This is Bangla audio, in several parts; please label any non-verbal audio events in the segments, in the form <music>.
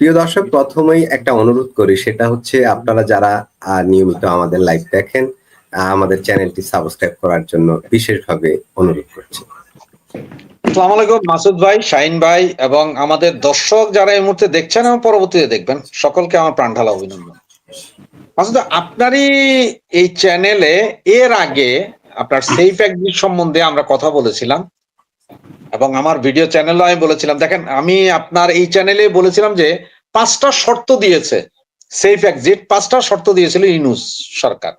প্রিয় দর্শক, প্রথমেই একটা অনুরোধ করি, সেটা হচ্ছে আপনারা যারা নিয়মিত আমাদের লাইভ দেখেন আমাদের চ্যানেলটি সাবস্ক্রাইব করার জন্য বিশেষভাবে অনুরোধ করছি। আসসালামু আলাইকুম, মাসুদ ভাই, শাহিন ভাই, এবং আমাদের দর্শক যারা এই মুহূর্তে দেখছেন এবং পরবর্তীতে দেখবেন, সকলকে আমার প্রাণ ঢালা অভিনন্দন। মাসুদ, আপনারই এই চ্যানেলে এর আগে আপনার সেফ এক্সিট সম্বন্ধে আমরা কথা বলেছিলাম। এবং আমার ভিডিও চ্যানেলও আমি বলেছিলাম, দেখেন, আমি আপনার এই চ্যানেলে বলেছিলাম যে পাঁচটা শর্ত দিয়েছে সেফ এক্সিট পাঁচটা শর্ত দিয়েছিল ইনুস সরকার।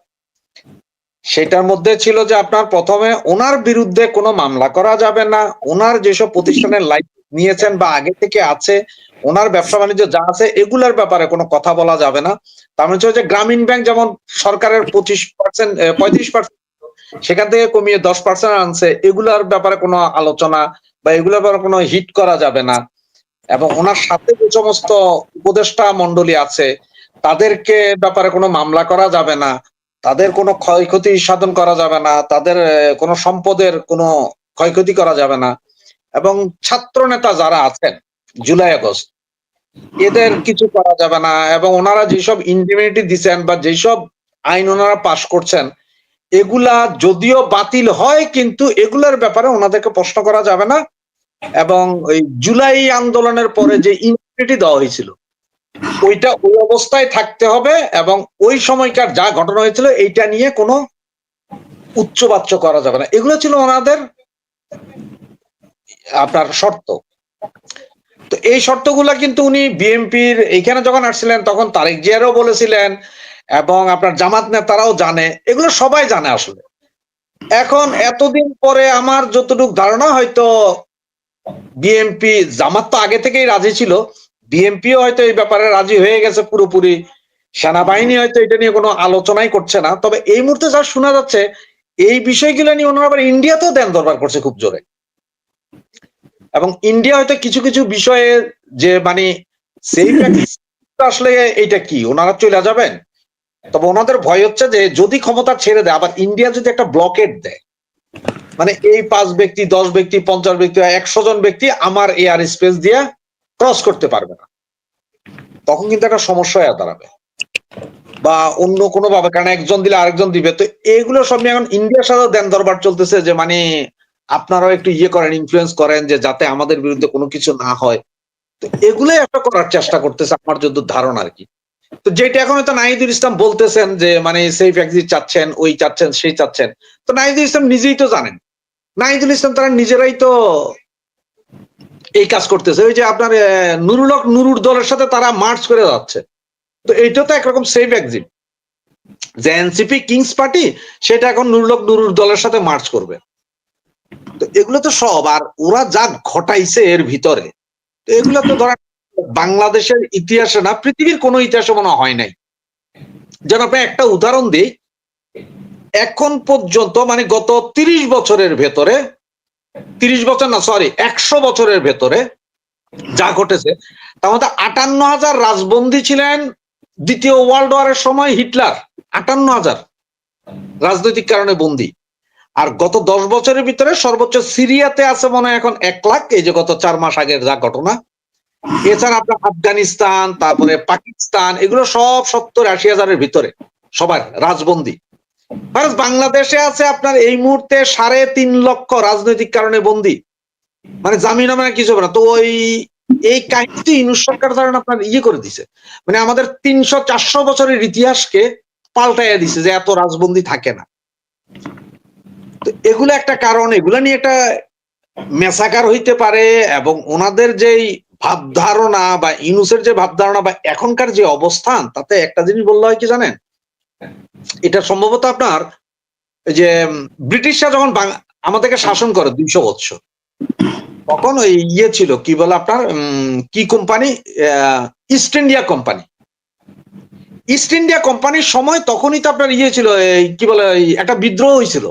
সেটার মধ্যে ছিল যে আপনার প্রথমে ওনার বিরুদ্ধে কোনো মামলা করা যাবে না, ওনার যেসব প্রতিষ্ঠানের লাইসেন্স নিয়েছেন বা আগে থেকে আছে, ওনার ব্যবসা বাণিজ্য যা আছে, এগুলার ব্যাপারে কোনো কথা বলা যাবে না। তার মানে হচ্ছে গ্রামীণ ব্যাংক যেমন সরকারের পঁচিশ পার্সেন্ট পঁয়ত্রিশ পার্সেন্ট সেখান থেকে কমিয়ে দশ পার্সেন্ট আনছে, এগুলার ব্যাপারে কোনো আলোচনা বা এগুলোর ব্যাপারে কোনো হিট করা যাবে না। এবং ওনার সাথে যে সমস্ত উপদেষ্টা মন্ডলী আছে, তাদেরকে ব্যাপারে কোনো মামলা করা যাবে না, তাদের কোনো ক্ষয়ক্ষতি সাধন করা যাবে না, তাদের কোনো সম্পদের কোনো ক্ষয়ক্ষতি করা যাবে না। এবং ছাত্র নেতা যারা আছেন, জুলাই আগস্ট, এদের কিছু করা যাবে না। এবং ওনারা যেসব ইন্ডিমিনিটি দিচ্ছেন বা যেসব আইন ওনারা পাশ করছেন এগুলা যদিও বাতিল হয়, কিন্তু এগুলার ব্যাপারে ওনাদেরকে প্রশ্ন করা যাবে না। এবং ওই জুলাই আন্দোলনের পরে যে ইন্ডিমিনিটি দেওয়া হয়েছিল, ওইটা ওই অবস্থায় থাকতে হবে এবং ওই সময়কার যা ঘটনা হয়েছিল, এইটা নিয়ে কোনো উচ্চবাচ্য করা যাবে না। এগুলো ছিল ওনাদের আপনার শর্ত। তো এই শর্তগুলা কিন্তু উনি বিএনপির, এইখানে যখন আসছিলেন, তখন তারেক জিয়ারও বলেছিলেন এবং আপনার জামাত নেতারাও জানে, এগুলো সবাই জানে আসলে। এখন এতদিন পরে আমার যতটুকু ধারণা হয়তো বিএনপি, জামাত তো আগে থেকেই রাজি ছিল, বিএনপিও হয়তো এই ব্যাপারে রাজি হয়ে গেছে পুরোপুরি, সেনাবাহিনী হয়তো এটা নিয়ে কোনো আলোচনাই করছে না, তবে এই মুহূর্তে যা শোনা যাচ্ছে, এই বিষয়গুলো নিয়ে ওনারা আবার ইন্ডিয়াতেও দেন দরবার করছে খুব জোরে। এবং ইন্ডিয়া হয়তো কিছু কিছু বিষয়ে যে মানে সেই আসলে এইটা কি, ওনারা চলে যাবেন? তবে ওনাদের ভয় হচ্ছে যে যদি ক্ষমতা ছেড়ে দেয়, আবার ইন্ডিয়া যদি একটা ব্লকেট দেয় মানে এই পাঁচ ব্যক্তি, দশ ব্যক্তি, পঞ্চাশ ব্যক্তি একশো জন ব্যক্তি আমার এয়ার স্পেস দিয়ে ক্রস করতে পারবে না। তখন কিন্তু একটা সমস্যা হয়ে দাঁড়াবে। বা অন্য কোনো ভাবে কারণ একজন দিলে আরেকজন দিবে। তো এগুলো সব নিয়ে এখন ইন্ডিয়ার সাথে দেন দরবার চলতেছে যে মানে আপনারাও একটু ইয়ে করেন ইনফ্লুয়েন্স করেন যে, যাতে আমাদের বিরুদ্ধে কোনো কিছু না হয়। তো এগুলোই একটা করার চেষ্টা করতেছে আমার যত ধারণা আর কি। তো যেটা এখন হয়তো নাহিদুল ইসলাম বলতেছেন যে মানে সেফ এক্সিট চাচ্ছেন, ওই চাচ্ছেন সেই চাচ্ছেন। তো নাহিদুল ইসলাম নিজেই তো জানেন। নাহিদুল ইসলাম তারা নিজেরাই তো এই কাজ করতেছে। ওই যে আপনার নুরুল হক নুরুর দলের সাথে তারা মার্চ করে যাচ্ছে। তো এইটা তো একরকম সেফ এক্সিট যে এনসিপি কিংস পার্টি সেটা এখন নুরুল হক নুরুর দলের সাথে মার্চ করবে। তো এগুলো তো সব, আর ওরা যা ঘটাইছে এর ভিতরে, তো এগুলো তো ধরেন বাংলাদেশের ইতিহাসে না, পৃথিবীর কোনো ইতিহাসে মনে হয় নাই। যেন আপনি একটা উদাহরণ দিই, এখন পর্যন্ত মানে গত তিরিশ বছরের ভেতরে, তিরিশ বছর না সরি একশো বছরের ভেতরে যা ঘটেছে, তার মধ্যে আটান্ন হাজার রাজবন্দী ছিলেন দ্বিতীয় ওয়ার্ল্ড ওয়ারের সময় হিটলার, আটান্ন হাজার রাজনৈতিক কারণে বন্দী। আর গত দশ বছরের ভিতরে সর্বোচ্চ সিরিয়াতে আছে মনে হয় এখন এক লাখ, এই যে গত চার মাস আগের যা ঘটনা এছাড়া আপনার আফগানিস্তান, তারপরে পাকিস্তান, এগুলো সব সত্তর আশি হাজারের ভিতরে সবার রাজবন্দী। বাংলাদেশে আছে আপনার এই মুহূর্তে সাড়ে তিন লক্ষ রাজনৈতিক কারণে বন্দী। মানে জামিন মানে কিছু হবে না। তো ওই, এই কাহিনীটি ইনুস সরকার ধরেন আপনার ইয়ে করে দিছে। মানে আমাদের তিনশো চারশো বছরের ইতিহাসকে পাল্টাইয়া দিছে যে এত রাজবন্দী থাকে না। তো এগুলো একটা কারণ, এগুলো নিয়ে একটা মেসাকার হইতে পারে এবং ওনাদের যেই ভাবধারণা বা ইনুসের যে ভাবধারণা বা এখনকার যে অবস্থান, তাতে একটা জিনিস বললে হয় কি জানেন? এটা সম্ভবত আপনার যে ব্রিটিশরা যখন আমাদেরকে শাসন করে দুইশো বৎসর তখন ওই ইয়ে ছিল, কি বলে আপনার কি company? East India company. East India কোম্পানির সময় তখনই তো আপনার ইয়ে ছিল কি বলে একটা বিদ্রোহ হয়েছিল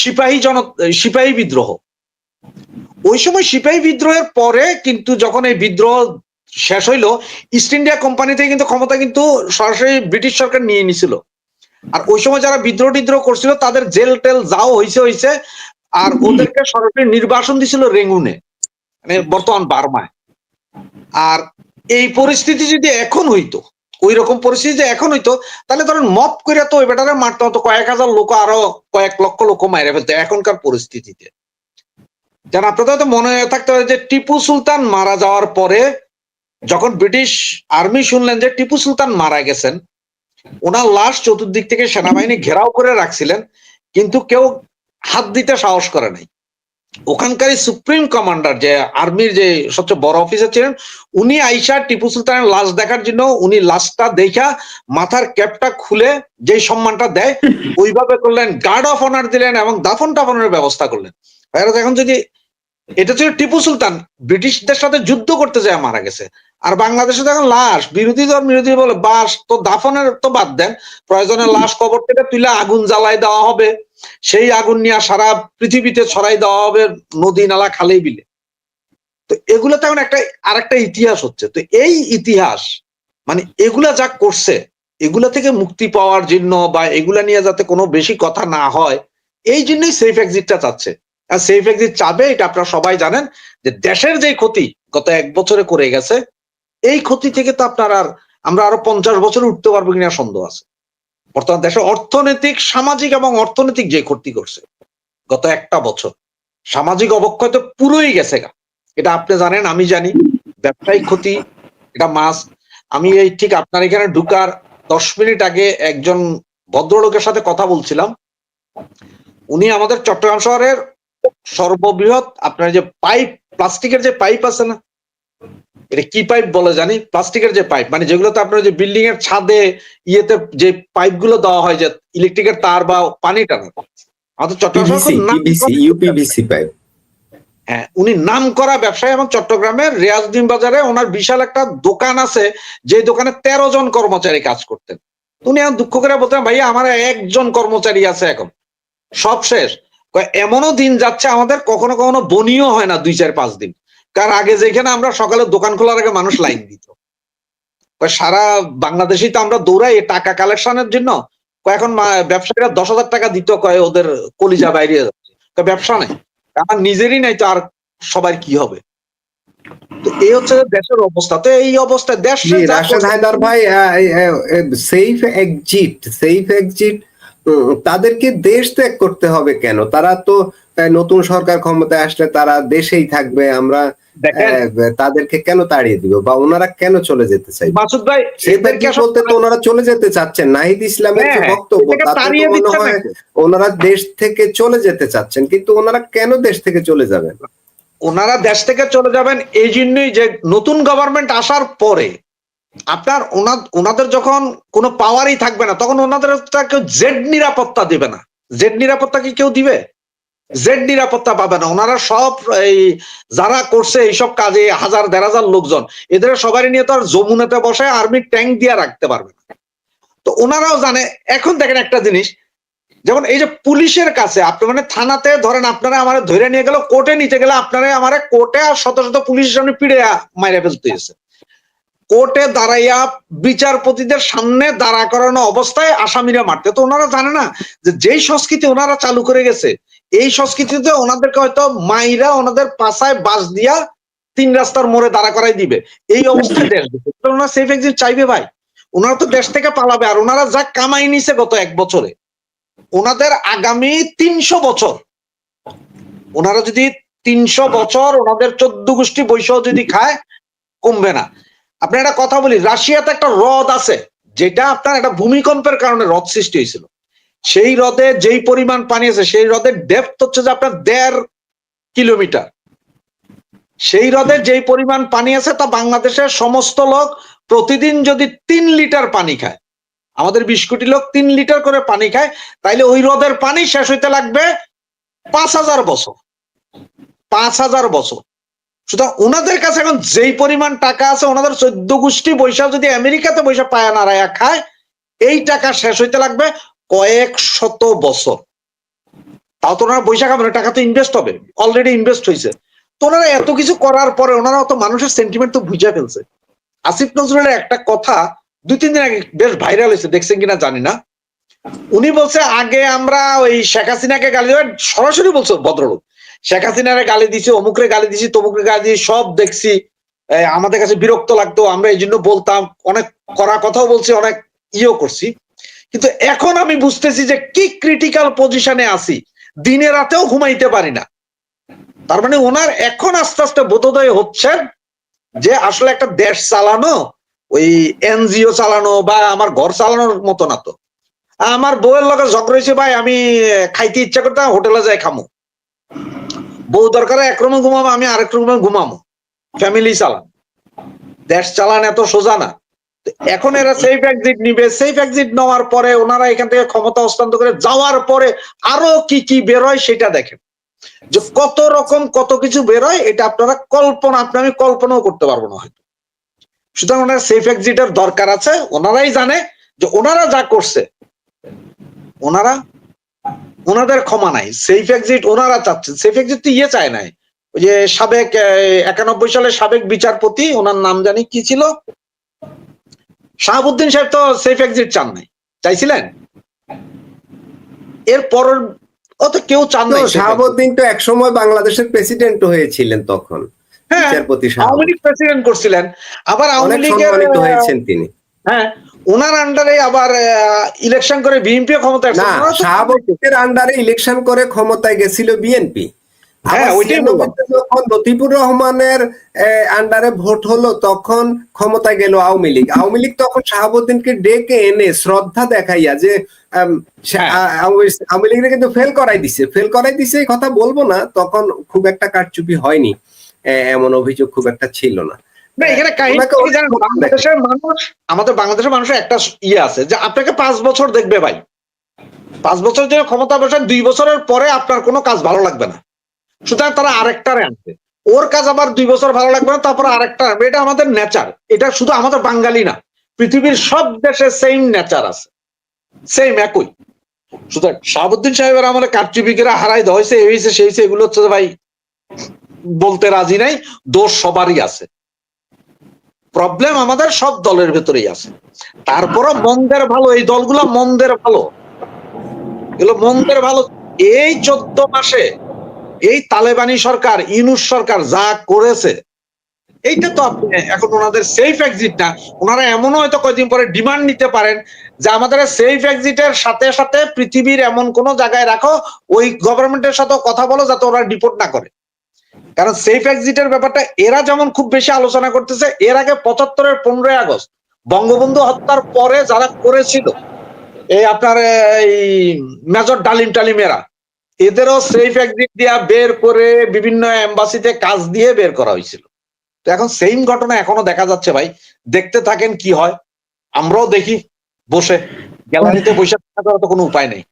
সিপাহী জন, সিপাহী বিদ্রোহ। ওই সময় সিপাহী বিদ্রোহের পরে কিন্তু যখন এই বিদ্রোহ শেষ হইল ইস্ট ইন্ডিয়া কোম্পানি থেকে কিন্তু ক্ষমতা কিন্তু সরাসরি ব্রিটিশ সরকার নিয়ে নিছিল। আর ওই সময় যারা বিদ্রোহ টিদ্রোহ করছিল তাদের জেল টেল যাও হয়েছে হয়েছে আর ওদেরকে সরাসরি নির্বাসন দিছিল রেঙ্গুনে মানে বর্তমান বার্মায়। আর এই পরিস্থিতি যদি এখন হইতো ওই রকম পরিস্থিতি যদি এখন হইতো তাহলে ধরেন মপ করে তো ওই বেটারে মারতে হতো কয়েক হাজার লোক আরও কয়েক লক্ষ লোক মাইরে ফেলতো এখনকার পরিস্থিতিতে। যেন আপনাদের তো মনে থাকতে পারে যে টিপু সুলতান মারা যাওয়ার পরে যখন ব্রিটিশ আর্মি শুনলেন যে টিপু সুলতান মারা গেছেন ওনার লাশ চতুর্দিক থেকে সেনাবাহিনী ঘেরাও করে রাখছিলেন কিন্তু কেউ হাত দিতে সাহস করে নাই। ওখানকার সুপ্রিম কমান্ডার যে আর্মির যে সবচেয়ে বড় অফিসার ছিলেন উনি আইসা টিপু সুলতানের লাশ দেখার জন্য উনি লাশটা দেখা মাথার ক্যাপটা খুলে যে সম্মানটা দেয় <laughs> ওইভাবে করলেন গার্ড অফ অনার দিলেন এবং দাফন টাফনের ব্যবস্থা করলেন। এখন যদি এটা ছিল টিপু সুলতান। ব্রিটিশদের সাথে যুদ্ধ করতে যায় মারা গেছে। আর বাংলাদেশে দেখেন লাশ, বিরোধী দল বিরোধী বলে বাস, তো দাফনের তো বাদ দেন। প্রয়োজনে লাশ কবর থেকে তুলে আগুন জ্বালাই দেওয়া হবে। সেই আগুন নিয়ে সারা পৃথিবীতে ছড়াই দেওয়া হবে নদী, নালা, খালে, বিলে। তো এগুলো তেমন একটা আর একটা ইতিহাস হচ্ছে। তো এই ইতিহাস মানে এগুলা যা করছে, এগুলা থেকে মুক্তি পাওয়ার জন্য বা এগুলা নিয়ে যাতে কোনো বেশি কথা না হয়, এই জন্যই সেফ এক্সিটটা চাচ্ছে। সেফ এক্সিট চাবে, এটা আপনারা সবাই জানেন, যে দেশের যে ক্ষতি গত এক বছরে করে গেছে, এই ক্ষতি থেকে তো আপনার আর আমরা আরও পঞ্চাশ বছর উঠতে পারব কিনা সন্দেহ আছে। বর্তমান দেশে অর্থনৈতিক, সামাজিক এবং অর্থনৈতিক যে ক্ষতি করছে, গত একটা বছর, সামাজিক অবক্ষয় তো পুরোই গেছে গা। এটা আপনি জানেন, আমি জানি, ব্যবসায়িক ক্ষতি, এটা মাস আমি এই ঠিক আপনার এখানে ঢুকার দশ মিনিট আগে একজন ভদ্রলোকের সাথে কথা বলছিলাম। উনি আমাদের চট্টগ্রাম শহরের সর্ববৃহৎ আপনার যে পাইপ প্লাস্টিকের যে পাইপ আছে না এটা কি পাইপ বলে জানি? প্লাস্টিকের যে পাইপ মানে যেগুলোতে আপনার যে বিল্ডিং এর ছাদে ইয়েতে যে পাইপগুলো দেওয়া হয় যে ইলেকট্রিকের তার বা পানি টানা। আমাদের চট্টগ্রাম পাইপ। হ্যাঁ উনি নাম করা ব্যবসায়ী এবং চট্টগ্রামের রিয়াজউদ্দিন বাজারে ওনার বিশাল একটা দোকান আছে যে দোকানে তেরো জন কর্মচারী কাজ করতেন। উনি এখন দুঃখ করে বলতেন ভাইয়া আমার একজন কর্মচারী আছে এখন। সব শেষ। এমনও দিন যাচ্ছে আমাদের কখনো কখনো বনিও হয় না দুই, চার, পাঁচ দিন। কারণ আগে যেখানে আমরা সকালে দোকান খোলার আগে মানুষ লাইন দিত। সারা বাংলাদেশে তো আমরা দৌড়াই টাকা কালেকশনের জন্য। এখন ব্যবসায়ীরা দশ হাজার টাকা দিত, কয়, ওদের কলিজা বাইরে যাচ্ছে। ব্যবসা নেই। আমার নিজেরই নাই তো আর সবার কি হবে? তো এই হচ্ছে দেশের অবস্থা। তো এই অবস্থায় দেশ রাশেদ হায়দার ভাই সেফ এক্সিট সেফ এক্সিট তাদেরকে দেশ ত্যাগ করতে হবে কেন? তারা তো নতুন সরকার ক্ষমতায় আসলে তারা দেশেই থাকবে আমরা তাদেরকে কেন তাড়িয়ে দিব? বা ওনারা কেন চলে যেতে চাই মাসুদ ভাই বলতে তো ওনারা চলে যেতে চাচ্ছেন। নাহিদ ইসলামের যে হ্যাঁ, বক্তব্য এদেরকে তাতে মনে হয় ওনারা দেশ থেকে চলে যেতে চাচ্ছেন কিন্তু ওনারা কেন দেশ থেকে চলে যাবেন? ওনারা দেশ থেকে চলে যাবেন এই জন্যই যে নতুন গভর্নমেন্ট আসার পরে আপনার ওনাদের যখন কোনো পাওয়ারই থাকবে না, তখন ওনাদের কেউ জেড নিরাপত্তা দিবে না। জেড নিরাপত্তা কি কেউ দিবে? জেড নিরাপত্তা পাবে না। ওনারা সব এই যারা করছে এইসব কাজে হাজার, দেড় হাজার লোকজন, এদের সবারই নিয়ে তো আর যমুনাতে বসে আর্মি ট্যাঙ্ক দিয়ে রাখতে পারবে না। তো ওনারাও জানে, এখন দেখেন একটা জিনিস, যেমন এই যে পুলিশের কাছে, আপনি মানে থানাতে ধরেন আপনারা আমার ধরে নিয়ে গেল, কোর্টে নিতে গেলে আপনারা আমার কোর্টে আর শত শত পুলিশের সামনে পিড়ে মাইরে ফেলতে হয়েছে কোর্টে দাঁড়াইয়া বিচারপতিদের সামনে দাঁড়া করানো অবস্থায় আসামিরা মারতে। তো ওনারা জানে না যে যেই সংস্কৃতি ওনারা চালু করে গেছে, এই সংস্কৃতিতে ওনাদেরকে হয়তো মাইরা ওনাদের পাশায় বাস দিয়া তিন রাস্তার মোড়ে দাঁড়া করাই দিবে। এই অবস্থায় দেশ ওনারা সেফ চাইবে ভাই। ওনারা তো দেশ থেকে পালাবে। আর ওনারা যা কামাই নিছে গত এক বছরে, ওনাদের আগামী তিনশো বছর, ওনারা যদি তিনশো বছর ওনাদের চোদ্দ গোষ্ঠী বৈশ যদি খায়, কমবে না। আপনি একটা কথা বলি, রাশিয়াতে একটা হ্রদ আছে, যেটা আপনার একটা ভূমিকম্পের কারণে হ্রদ সৃষ্টি হয়েছিল। সেই হ্রদে যেই পরিমাণ পানি আছে, সেই হ্রদের ডেপথ হচ্ছে যে আপনার দেড় কিলোমিটার। সেই হ্রদের যেই পরিমাণ পানি আছে, তা বাংলাদেশের সমস্ত লোক প্রতিদিন যদি তিন লিটার পানি খায়, আমাদের বিশ কোটি লোক তিন লিটার করে পানি খায়, তাইলে ওই হ্রদের পানি শেষ হইতে লাগবে পাঁচ হাজার বছর। পাঁচ হাজার বছর। সুতরাং ওনাদের কাছে এখন যেই পরিমাণ টাকা আছে, ওনাদের চোদ্দ গোষ্ঠী বৈশাখ যদি আমেরিকাতে বৈশাখ পায়া নাড়ায়া খায়, এই টাকা শেষ হইতে লাগবে কয়েক শত বছর। তাও তো ওনারা বৈশাখ হবে টাকা তো ইনভেস্ট হবে অলরেডি ইনভেস্ট হয়েছে তো ওনারা এত কিছু করার পরে ওনারা তো মানুষের সেন্টিমেন্ট তো বুঝে ফেলছে। আসিফ নজরুলের একটা কথা দুই তিন দিন আগে বেশ ভাইরাল হয়েছে, দেখছেন কিনা জানি না। উনি বলছে, আগে আমরা ওই শেখ হাসিনাকে গালি দেওয়ার, সরাসরি বলছো ভদ্রলোক। শেখ হাসিনারে গালি দিছি, অমুকরে গালি দিছি, তমুকরে গালি দিছি, সব দেখছি। আমাদের কাছে বিরক্ত লাগতো, আমরা এই জন্য বলতাম, অনেক করা কথাও বলছি, অনেক ইয়েও করছি। কিন্তু এখন আমি বুঝতেছি যে কি ক্রিটিক্যাল পজিশনে আছি। দিনে রাতেও ঘুমাইতে পারি না। তার মানে ওনার এখন আস্তে আস্তে বোধোদয় হচ্ছে যে আসলে একটা দেশ চালানো, ওই এনজিও চালানো বা আমার ঘর চালানোর মতো না তো। আমার বউয়ের লগে ঝগড়া হয়েছে, ভাই, আমি খাইতে ইচ্ছা করতাম হোটেলে যাই খামো। বউ দরকারে এক রুমে ঘুমাবো, আমি আরেক রুমে ঘুমাবো। ফ্যামিলি চালান। দেশ চালান এত সোজা না। এখন এরা সেফ এক্সিট নিবে। সেফ এক্সিট নেওয়ার পরে ওনারা এখান থেকে ক্ষমতা হস্তান্তর করে যাওয়ার পরে আরও কি কি বেরোয় সেটা দেখেন। যে কত রকম কত কিছু বেরোয় এটা আপনারা কল্পনা, আপনি, আমি কল্পনাও করতে পারব না হয়তো। সুতরাং ওনার সেফ এক্সিটের দরকার আছে। ওনারাই জানে যে ওনারা যা করছে, ওনারা ওনাদের ক্ষমা নাই। সেফ এক্সিট ওনারা চাচ্ছেন। সেফ এক্সিট তো ইয়ে চায় নাই। ওই যে সাবেক একানব্বই সালের সাবেক বিচারপতি ওনার নাম জানি কি ছিল? শাহাবুদ্দিন সাহেব তো সেফ এক্সিট চান নাই। চাইছিলেন? এর পর ও তো কেউ চান exit। শাহাবুদ্দিন তো একসময় বাংলাদেশের প্রেসিডেন্ট হয়েছিলেন তখন। হ্যাঁ বিচারপতি আওয়ামী লীগ প্রেসিডেন্ট করছিলেন। আবার আওয়ামী লীগের হয়েছেন তিনি। হ্যাঁ ওনার আন্ডারে আবার ইলেকশন করে বিএনপি ক্ষমতা আসছে। না শাহাবুদ্দিনের আন্ডারে ইলেকশন করে ক্ষমতায় গেছিল বিএনপি হ্যাঁ, যখন লতিফুর রহমানের আন্ডারে ভোট হলো তখন ক্ষমতায় গেল আওয়ামী লীগ। আওয়ামী লীগ তখন শাহাবুদ্দিনকে ডেকে এনে শ্রদ্ধা দেখাইয়া যে হ্যাঁ। আওয়ামী- লীগের কিন্তু ফেল করাই দিছে। ফেল করাই দিছে এই কথা বলব না তখন খুব একটা কারচুপি হয়নি। এমন অভিযোগ খুব একটা ছিল না। এখানে? সম্মান দেয়। বাংলাদেশের মানুষ আমাদের বাংলাদেশের মানুষের একটা ইয়ে আছে যে আপনাকে পাঁচ বছর দেখবে ভাই। পাঁচ বছর যে ক্ষমতা বসান দুই বছরের পরে আপনার কোনো কাজ ভালো লাগবে না। সুতরাং তারা আরেকটারে আনছে। ওর কাজ আবার দুই বছর ভালো লাগবে না তারপর আরেকটা এটা আমাদের নেচার এটা শুধু আমাদের বাঙালি না পৃথিবীর সব দেশে সেম নেচার আছে। সেম একই। সুতরাং শাহাবুদ্দিন সাহেবের আমলে কারচুপিকেরা হারাই দেওয়া হয়েছে এই হয়েছে সেই হয়েছে এগুলো হচ্ছে ভাই বলতে রাজি নাই দোষ সবারই আছে। প্রবলেম আমাদের সব দলের ভেতরেই আছে। তারপরও মন্দের ভালো, এই দলগুলো মন্দের ভালো। এগুলো মন্দের ভালো। এই চোদ্দ মাসে এই তালেবানি সরকার ইনুস সরকার যা করেছে, এইটা তো আপনি এখন ওনাদের সেফ এক্সিট না। ওনারা এমনও হয়তো কয়েকদিন পরে ডিমান্ড নিতে পারেন যে আমাদের সেফ এক্সিটের সাথে সাথে পৃথিবীর এমন কোন জায়গায় রাখো, ওই গভর্নমেন্টের সাথে কথা বলো যাতে ওরা ডিপোর্ট না করে। কারণ সেফ এক্সিটের ব্যাপারটা এরা যেমন খুব বেশি আলোচনা করতেছে, এর আগে পঁচাত্তরের পনেরোই আগস্ট বঙ্গবন্ধু হত্যার পরে যারা করেছিল, এই আপনার, এই মেজর ডালিম টালিমেরা, এদেরও সেফ এক্সিট দিয়া বের করে বিভিন্ন এম্বাসিতে কাজ দিয়ে বের করা হয়েছিল। তো এখন সেম ঘটনা এখনও দেখা যাচ্ছে ভাই, দেখতে থাকেন কি হয়, আমরাও দেখি, বসে, গ্যালারিতে বসে থাকার তো কোনো উপায় নেই।